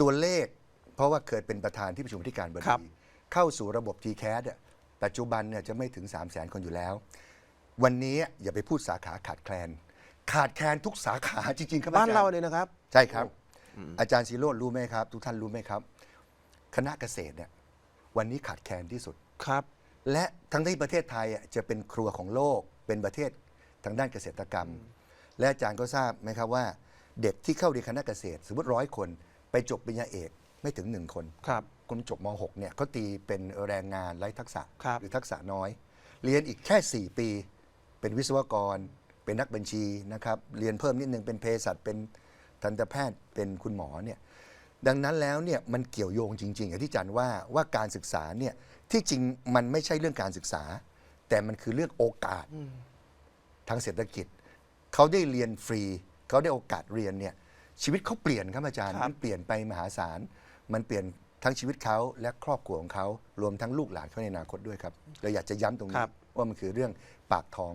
ตัวเลข เพราะว่าเคยเป็นประธานที่ประชุมที่การบครับดีเข้าสู่ระบบ t c a s เนี่ยปัจจุบันเนี่ยจะไม่ถึง 3 0 0 0 0 0 คนอยู่แล้ว วันนี้อย่าไปพูดสาขาขาดแคลน ขาดแคลนทุกสาขาจริงๆครับบ้านอจเราย์เนี่ยนะครับ ใช่ครับ อาจารย์ศิโรดรู้ไหมครับ ทุกท่านรู้ไหมครับ คณะเกษตรเนี่ยวันนี้ขาดแคลนที่สุดครับ และทั้งที่ประเทศไทยอะจะเป็นครัวของโลกเป็นประเทศทางด้านเกษตรกรรม และอาจารย์ก็ทราบไหมครับว่า เด็กที่เข้าเรียนคณะเกษตร สมมติร้อยคน ไปจบปริญญาเอกไม่ถึงหนึ่งคนครับ คนจบม .6 เนี่ยเขาตีเป็นแรงงานไร้ทักษะครับ หรือทักษะน้อย เรียนอีกแค่ 4 ปี เป็นวิศวกร เป็นนักบัญชีนะครับ เรียนเพิ่มนิดนึงเป็นเภสัชเป็นทันตแพทย์เป็นคุณหมอเนี่ยดังนั้นแล้วเนี่ยมันเกี่ยวโยงจริงๆอย่างที่อาจันว่าว่าการศึกษาเนี่ยที่จริงมันไม่ใช่เรื่องการศึกษา แต่มันคือเรื่องโอกาส ทางเศรษฐกิจ เขาได้เรียนฟรี เขาได้โอกาสเรียนเนี่ย ชีวิตเขาเปลี่ยนครับอาจารย์ครับ มันเปลี่ยนไปมหาศาล มันเปลี่ยนทั้งชีวิตเขาและครอบครัวของเขารวมทั้งลูกหลานเขาในอนาคตด้วยครับเราอยากจะย้ำตรงคนี้รับ ว่ามันคือเรื่องปากท้อง